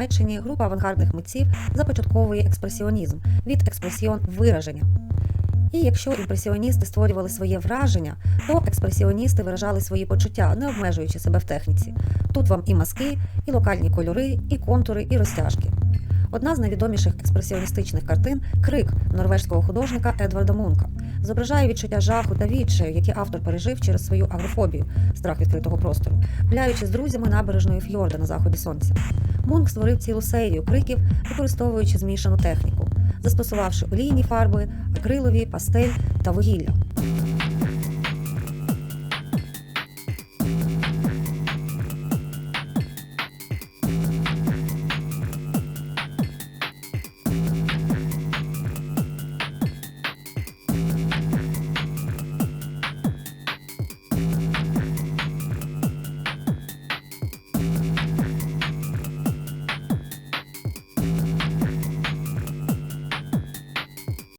Німеччині група авангардних митців започатковує експресіонізм від експресіон вираження. І якщо імпресіоністи створювали своє враження, то експресіоністи виражали свої почуття, не обмежуючи себе в техніці. Тут вам і маски, і локальні кольори, і контури, і розтяжки. Одна з найвідоміших експресіоністичних картин крик норвежського художника Едварда Мунка зображає відчуття жаху та відчаю, які автор пережив через свою агрофобію, страх відкритого простору, гуляючи з друзями набережною фьорда на заході сонця. Мунк створив цілу серію криків, використовуючи змішану техніку, застосувавши олійні фарби, акрилові, пастель та вугілля.